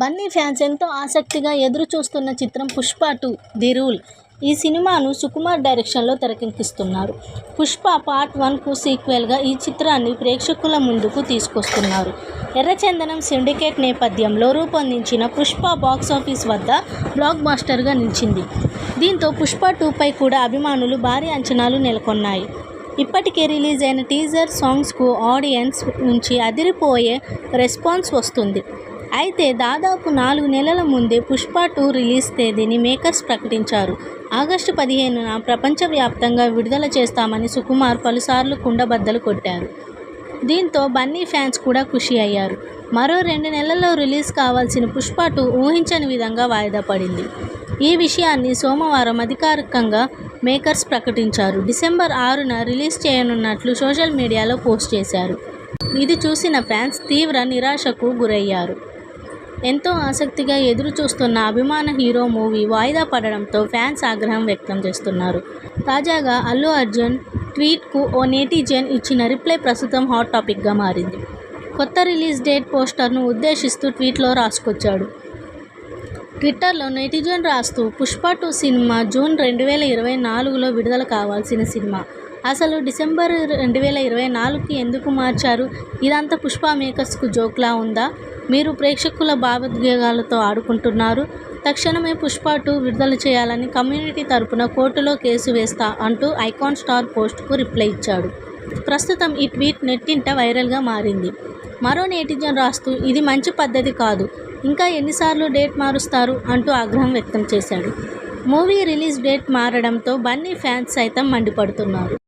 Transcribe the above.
Bunny fans ఎంతో ఆసక్తిగా ఎదురు చూస్తున్న చిత్రం పుష్ప టూ ది రూల్. ఈ సినిమాను సుకుమార్ డైరెక్షన్లో తెరకెక్కిస్తున్నారు. పుష్ప పార్ట్ వన్కు సీక్వెల్గా ఈ చిత్రాన్ని ప్రేక్షకుల ముందుకు తీసుకొస్తున్నారు. ఎర్రచందనం సిండికేట్ నేపథ్యంలో రూపొందించిన పుష్ప బాక్సాఫీస్ వద్ద బ్లాక్ బాస్టర్గా నిలిచింది. దీంతో పుష్ప టూపై కూడా అభిమానులు భారీ అంచనాలు నెలకొన్నాయి. ఇప్పటికే రిలీజ్ అయిన టీజర్ సాంగ్స్కు ఆడియన్స్ నుంచి అదిరిపోయే రెస్పాన్స్ వస్తుంది. అయితే దాదాపు నాలుగు నెలల ముందే పుష్ప టూ రిలీజ్ తేదీని మేకర్స్ ప్రకటించారు. ఆగస్టు పదిహేనున ప్రపంచవ్యాప్తంగా విడుదల చేస్తామని సుకుమార్ పలుసార్లు కుండబద్దలు కొట్టారు. దీంతో బన్నీ ఫ్యాన్స్ కూడా ఖుషి అయ్యారు. మరో రెండు నెలల్లో రిలీజ్ కావాల్సిన పుష్ప టూ ఊహించని విధంగా వాయిదా పడింది. ఈ విషయాన్ని సోమవారం అధికారికంగా మేకర్స్ ప్రకటించారు. డిసెంబర్ ఆరున రిలీజ్ చేయనున్నట్లు సోషల్ మీడియాలో పోస్ట్ చేశారు. ఇది చూసిన ఫ్యాన్స్ తీవ్ర నిరాశకు గురయ్యారు. ఎంతో ఆసక్తిగా ఎదురు చూస్తున్న అభిమాన హీరో మూవీ వాయిదా పడడంతో ఫ్యాన్స్ ఆగ్రహం వ్యక్తం చేస్తున్నారు. తాజాగా అల్లు అర్జున్ ట్వీట్కు ఓ నేటిజన్ ఇచ్చిన రిప్లై ప్రస్తుతం హాట్ టాపిక్గా మారింది. కొత్త రిలీజ్ డేట్ పోస్టర్ను ఉద్దేశిస్తూ ట్వీట్లో రాసుకొచ్చాడు. ట్విట్టర్లో నెటిజన్ రాస్తూ పుష్ప టూ సినిమా జూన్ రెండు వేల ఇరవై నాలుగులో విడుదల కావాల్సిన సినిమా. అసలు డిసెంబర్ రెండు వేల ఇరవై నాలుగుకి ఎందుకు మార్చారు? ఇదంతా పుష్ప మేకర్స్కు జోక్లా ఉందా? మీరు ప్రేక్షకుల భావోద్వేగాలతో ఆడుకుంటున్నారు. తక్షణమే పుష్ప టూ విడుదల చేయాలని కమ్యూనిటీ తరపున కోర్టులో కేసు వేస్తా అంటూ ఐకాన్ స్టార్ పోస్ట్కు రిప్లై ఇచ్చాడు. ప్రస్తుతం ఈ ట్వీట్ నెట్టింట వైరల్గా మారింది. మరో నెటిజన్ రాస్తూ ఇది మంచి పద్ధతి కాదు. ఇంకా ఎన్నిసార్లు డేట్ మారుస్తారు అంటూ ఆగ్రహం వ్యక్తం చేశాడు. మూవీ రిలీజ్ డేట్ మారడంతో బన్నీ ఫ్యాన్స్ సైతం మండిపడుతున్నారు.